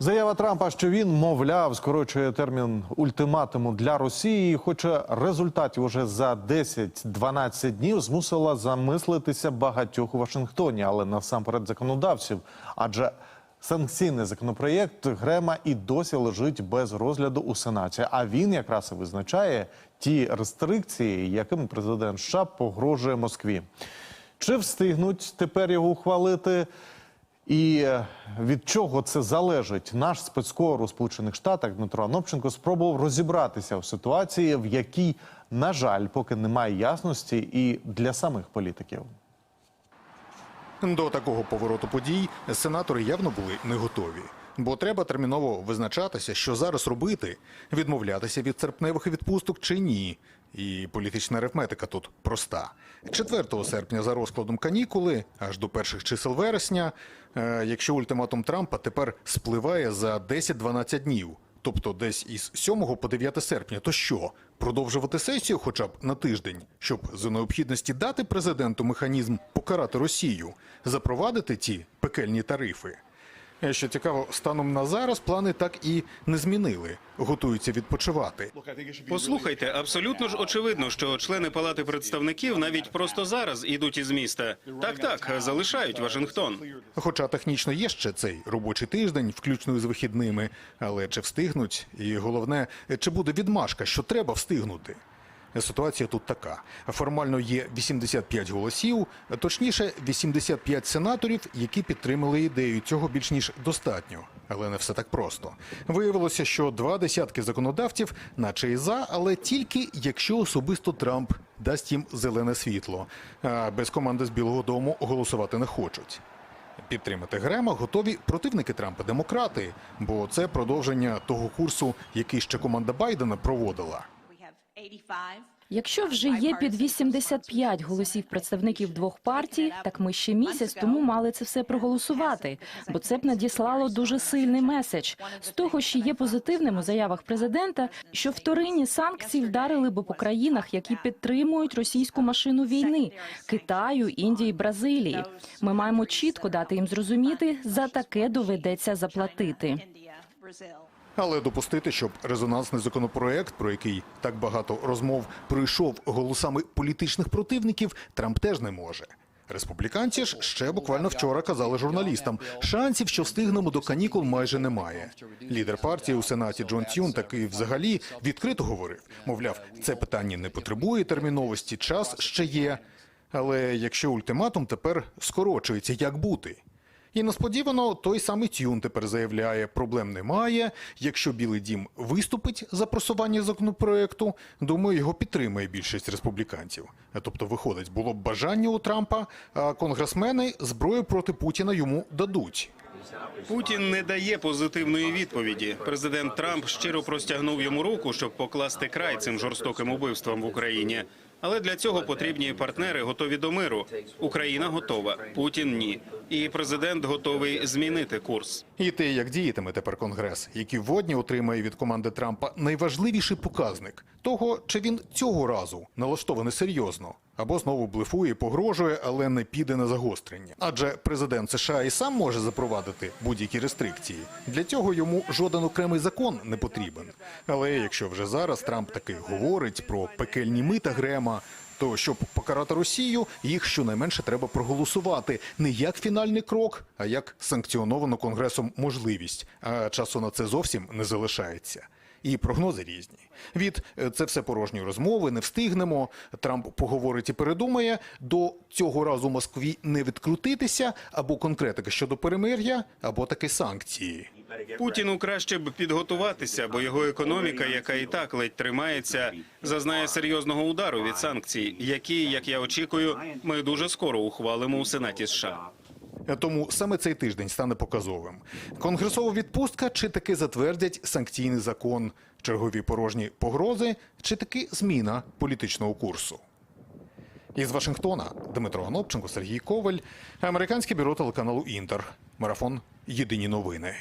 Заява Трампа, що він, мовляв, скорочує термін ультиматуму для Росії, хоча результатів уже за 10-12 днів змусила замислитися багатьох у Вашингтоні, але насамперед законодавців. Адже санкційний законопроєкт Грема і досі лежить без розгляду у Сенаті. А він якраз і визначає ті рестрикції, якими президент США погрожує Москві. Чи встигнуть тепер його ухвалити? І е, від чого це залежить? Наш спецкор у Сполучених Штатах Дмитро Анопченко спробував розібратися в ситуації, в якій, на жаль, поки немає ясності, і для самих політиків. До такого повороту подій сенатори явно були не готові. Бо треба терміново визначатися, що зараз робити, відмовлятися від серпневих відпусток чи ні. І політична арифметика тут проста. 4 серпня за розкладом канікули, аж до перших чисел вересня, е, якщо ультиматум Трампа тепер спливає за 10-12 днів, тобто десь із 7 по 9 серпня, то що? Продовжувати сесію хоча б на тиждень, щоб за необхідності дати президенту механізм покарати Росію, запровадити ті пекельні тарифи. Е, Що цікаво, станом на зараз плани так і не змінили, готуються відпочивати. Послухайте, абсолютно ж очевидно, що члени палати представників навіть просто зараз ідуть із міста. Так, так, залишають Вашингтон. Хоча технічно є ще цей робочий тиждень, включно із вихідними, але чи встигнуть? І головне, чи буде відмашка, що треба встигнути? Ситуація тут така: формально є 85 голосів, точніше, 85 сенаторів, які підтримали ідею. Цього більш ніж достатньо, але не все так просто. Виявилося, що два десятки законодавців, наче і за, але тільки якщо особисто Трамп дасть їм зелене світло. А без команди з Білого Дому голосувати не хочуть. Підтримати Грема готові противники Трампа, демократи, бо це продовження того курсу, який ще команда Байдена проводила. We have 85. Якщо вже є під 85 голосів представників двох партій, так ми ще місяць тому мали це все проголосувати, бо це б надіслало дуже сильний меседж. З того, що є позитивним у заявах президента, що вторинні санкції вдарили би по країнах, які підтримують російську машину війни Китаю, Індії, Бразилії. Ми маємо чітко дати їм зрозуміти, за таке доведеться заплатити. Але допустити, щоб резонансний законопроект, про який так багато розмов пройшов голосами політичних противників, Трамп теж не може. Республіканці ж ще буквально вчора казали журналістам, шансів, що встигнемо до канікул, майже немає. Лідер партії у сенаті Джон Тюн таки взагалі відкрито говорив. Мовляв, це питання не потребує терміновості, час ще є. Але якщо ультиматум тепер скорочується, як бути? І несподівано той самий Тюн тепер заявляє, проблем немає. Якщо Білий Дім виступить за просування законопроекту, думаю, його підтримає більшість республіканців. Тобто, виходить, було б бажання у Трампа, а конгресмени зброю проти Путіна йому дадуть. Путін не дає позитивної відповіді. Президент Трамп щиро простягнув йому руку, щоб покласти край цим жорстоким убивствам в Україні. Але для цього потрібні партнери готові до миру. Україна готова, Путін ні. І президент готовий змінити курс. І те, як діятиме тепер Конгрес, який водні отримає від команди Трампа найважливіший показник того, чи він цього разу налаштований серйозно, або знову блефує, погрожує, але не піде на загострення. Адже президент США і сам може запровадити будь-які рестрикції. Для цього йому жоден окремий закон не потрібен. Але якщо вже зараз Трамп таки говорить про пекельні мита Грема. То щоб покарати Росію, їх щонайменше треба проголосувати не як фінальний крок, а як санкціоновану конгресом можливість. А часу на це зовсім не залишається. І прогнози різні. Від е, це все порожні розмови, не встигнемо. Трамп поговорить і передумає. До цього разу Москві не відкрутитися або конкретика щодо перемир'я, або таки санкції. Путіну краще б підготуватися, бо його економіка, яка і так ледь тримається, зазнає серйозного удару від санкцій, які, як я очікую, ми дуже скоро ухвалимо у Сенаті США. Тому саме цей тиждень стане показовим. Конгресова відпустка чи таки затвердять санкційний закон, чергові порожні погрози, чи таки зміна політичного курсу. Із Вашингтона Дмитро Анопченко, Сергій Коваль, американське бюро телеканалу Інтер. Марафон Єдині новини.